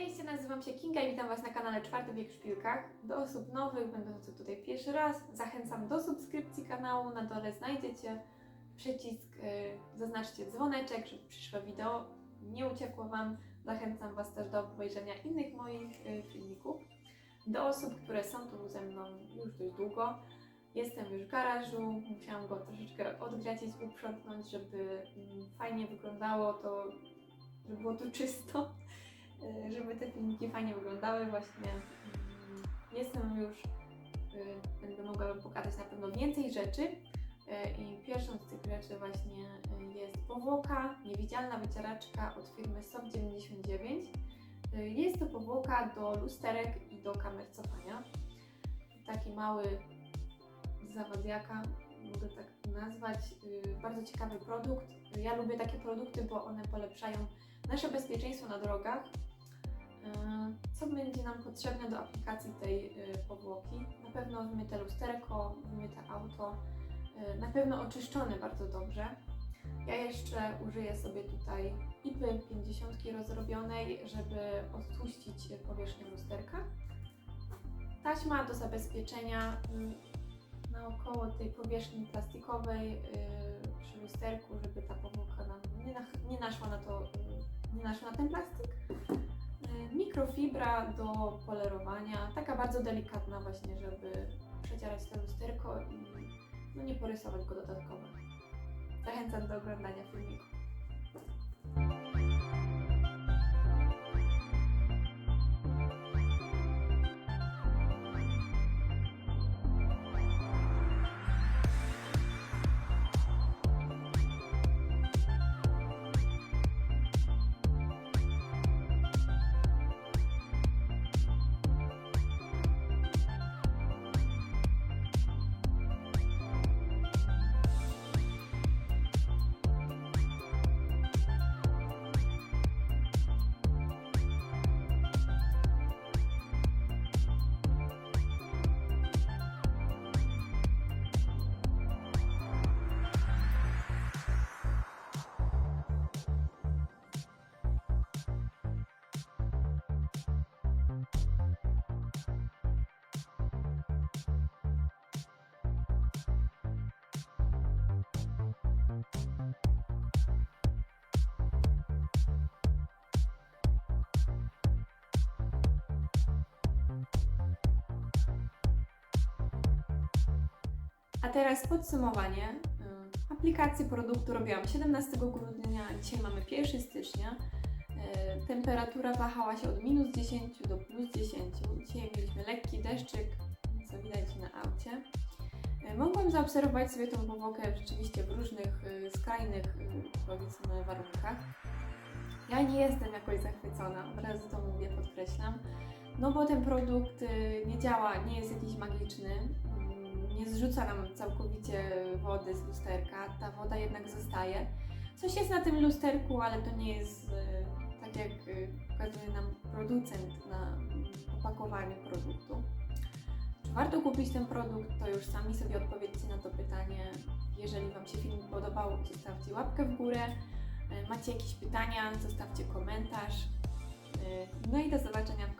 Cześć, nazywam się Kinga i witam Was na kanale Czwarty Wiek w Szpilkach. Do osób nowych, będących tutaj pierwszy raz, zachęcam do subskrypcji kanału. Na dole znajdziecie przycisk, y, zaznaczcie dzwoneczek, żeby przyszłe wideo nie uciekło Wam. Zachęcam Was też do obejrzenia innych moich y, filmików. Do osób, które są tu ze mną już dość długo, jestem już w garażu, musiałam go troszeczkę odgracić, uprzątnąć, żeby mm, fajnie wyglądało to, żeby było tu czysto żeby te filmiki fajnie wyglądały. Właśnie mm, jestem już, y, będę mogła pokazać na pewno więcej rzeczy. Y, I pierwszą z tych rzeczy właśnie y, jest powłoka, niewidzialna wycieraczka od firmy SOP99. Y, Jest to powłoka do lusterek i do kamer cofania. Taki mały zawadiaka, mogę tak nazwać. Y, Bardzo ciekawy produkt. Ja lubię takie produkty, bo one polepszają nasze bezpieczeństwo na drogach. Nam potrzebne do aplikacji tej e, powłoki? Na pewno wymyte lusterko, wymyte auto, e, na pewno oczyszczone bardzo dobrze. Ja jeszcze użyję sobie tutaj IPy 50 rozrobionej, żeby odtłuścić powierzchnię lusterka. Taśma do zabezpieczenia mm, naokoło tej powierzchni plastikowej y, przy lusterku, żeby ta powłoka nam nie, nach- nie naszła na to, y, nie naszła na ten plastik. Y, Mikrofibra do polerowania, taka bardzo delikatna właśnie, żeby przecierać to lusterko i no, nie porysować go dodatkowo. Zachęcam do oglądania filmiku. A teraz podsumowanie. Y, Aplikację produktu robiłam 17 grudnia, dzisiaj mamy 1 stycznia. Y, Temperatura wahała się od minus 10 do plus 10. Dzisiaj mieliśmy lekki deszczyk, co widać na aucie. Y, Mogłam zaobserwować sobie tą powłokę rzeczywiście w różnych skrajnych powiedzmy warunkach. Ja nie jestem jakoś zachwycona, od razu to mówię, podkreślam. No bo ten produkt nie działa, nie jest jakiś magiczny, nie zrzuca nam całkowicie wody z lusterka, ta woda jednak zostaje. Coś jest na tym lusterku, ale to nie jest y, tak jak y, pokazuje nam producent na opakowaniu produktu. Czy warto kupić ten produkt, to już sami sobie odpowiedzcie na to pytanie. Jeżeli Wam się film podobał, zostawcie łapkę w górę. Y, Macie jakieś pytania, zostawcie komentarz. No i do zobaczenia w